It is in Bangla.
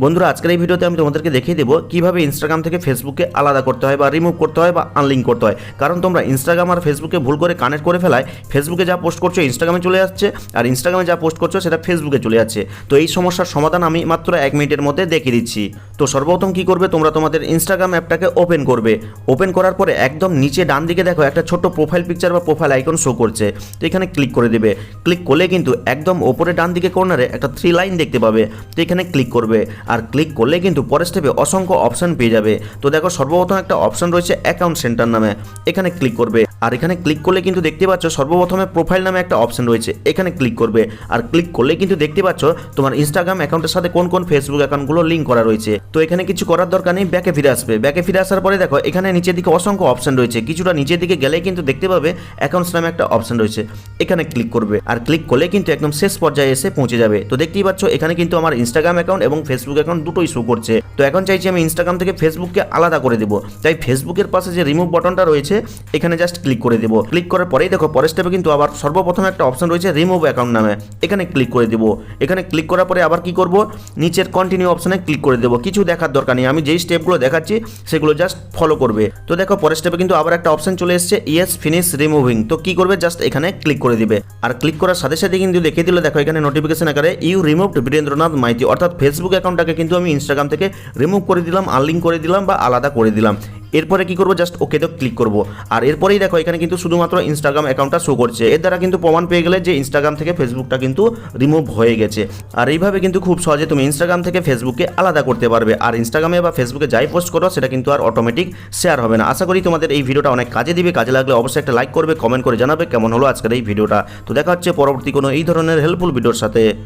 বন্ধুরা, আজকের এই ভিডিওতে আমি তোমাদেরকে দেখিয়ে দেবো কীভাবে ইনস্টাগ্রাম থেকে ফেসবুকে আলাদা করতে হয় বা রিমুভ করতে হয় বা আনলিঙ্ক করতে হয়। কারণ তোমরা ইনস্টাগ্রাম আর ফেসবুকে ভুল করে কানেক্ট করে ফেলায় ফেসবুকে যা পোস্ট করছ ইনস্টাগ্রামে চলে যাচ্ছে আর ইনস্টাগ্রামে যা পোস্ট করছ সেটা ফেসবুকে চলে যাচ্ছে। তো এই সমস্যার সমাধান আমি মাত্র এক মিনিটের মধ্যে দেখিয়ে দিচ্ছি। তো সর্বপ্রথম কি করবে? তোমরা তোমাদের ইনস্টাগ্রাম অ্যাপটাকে ওপেন করবে। ওপেন করার পরে একদম নিচে ডান দিকে দেখো একটা ছোট্ট প্রোফাইল পিকচার বা প্রোফাইল আইকন শো করছে। তো এখানে ক্লিক করে দেবে। ক্লিক করলে কিন্তু একদম ওপরে ডান দিকে কর্নারে একটা থ্রি লাইন দেখতে পাবে। তো এখানে ক্লিক করবে। আর ক্লিক করলে কিন্তু পরের স্টেপে অসংখ্য অপশন পেয়ে যাবে। তো দেখো সর্বপ্রথম একটা অপশান রয়েছে অ্যাকাউন্ট সেন্টার নামে। এখানে ক্লিক করবে। আর এখানে ক্লিক করলে কিন্তু দেখতে পাচ্ছ সর্বপ্রথমে প্রোফাইল নামে একটা অপশন রয়েছে। এখানে ক্লিক করবে। আর ক্লিক করলে কিন্তু দেখতে পাচ্ছ তোমার ইনস্টাগ্রাম অ্যাকাউন্টের সাথে কোন কোন ফেসবুক অ্যাকাউন্টগুলো লিঙ্ক করা রয়েছে। তো এখানে কিছু করার দরকার নেই ব্যাকে ফিরে আসবে। ব্যাকে ফিরে আসার পরে দেখো, এখানে নিচের দিকে অসংখ্য অপশন রয়েছে। কিছুটা নিচের দিকে গেলে কিন্তু দেখতে পাবে অ্যাকাউন্টস নামে একটা অপশন রয়েছে। এখানে ক্লিক করবে। আর ক্লিক করলে কিন্তু একদম শেষ পর্যায়ে এসে পৌঁছে যাবে। তো দেখতেই পাচ্ছ, এখানে কিন্তু আমার ইনস্টাগ্রাম অ্যাকাউন্ট এবং ফেসবুক অ্যাকাউন্ট দুটোই শো করছে। তো এখন চাইছি আমি ইনস্টাগ্রাম থেকে ফেসবুককে আলাদা করে দেবো। তাই ফেসবুকের পাশে যে রিমুভ বটনটা রয়েছে, এখানে জাস্ট ক্লিক করে দেবো। ক্লিক করার পরেই দেখো পরের স্টেপে কিন্তু আবার সর্বপ্রথম একটা অপশন রয়েছে রিমুভ অ্যাকাউন্ট নামে। এখানে ক্লিক করে দেবো। এখানে ক্লিক করার পরে আবার কি করব? নিচের কন্টিনিউ অপশনে ক্লিক করে দেবো। কিছু দেখার দরকার নেই। আমি যেই স্টেপগুলো দেখাচ্ছি, সেগুলো জাস্ট ফলো করবে। তো দেখো পরের স্টেপে কিন্তু আবার একটা অপশন চলে এসেছে ইয়েস ফিনিশ রিমুভিং তো কি করবে? জাস্ট এখানে ক্লিক করে দিবে। আর ক্লিক করার সাথে সাথে কিন্তু দেখিয়ে দিল, দেখো এখানে নোটিফিকেশন আকারে ইউ রিমুভড বীরেন্দ্রনাথ মাইতি অর্থাৎ ফেসবুক অ্যাকাউন্টটাকে কিন্তু আমি ইনস্টাগ্রাম থেকে রিমুভ করে দিলাম আনলিঙ্ক করে দিলাম বা আলাদা করে দিলাম। এরপরে কি করব? জাস্ট ওকেতে ক্লিক করব। আর এরপরেই দেখো, এখানে কিন্তু শুধুমাত্র ইনস্টাগ্রাম অ্যাকাউন্টটা শো করছে। এর দ্বারা কিন্তু প্রমাণ পেয়ে গেলে যে ইনস্টাগ্রাম থেকে ফেসবুকটা কিন্তু রিমুভ হয়ে গেছে। আর এইভাবে কিন্তু খুব সহজে তুমি ইনস্টাগ্রাম থেকে ফেসবুককে আলাদা করতে পারবে। আর ইনস্টাগ্রামে বা ফেসবুকে যাই পোস্ট করো, সেটা কিন্তু আর অটোমেটিক শেয়ার হবে না। আশা করি তোমাদের এই ভিডিওটা অনেক কাজে দিবে। কাজে লাগলে অবশ্যই একটা লাইক করবে কমেন্ট করে জানাবে। কেমন হলো আজকের এই ভিডিওটা? তো দেখা হচ্ছে পরবর্তী কোনো এই ধরনের হেল্পফুল ভিডিওর সাথে।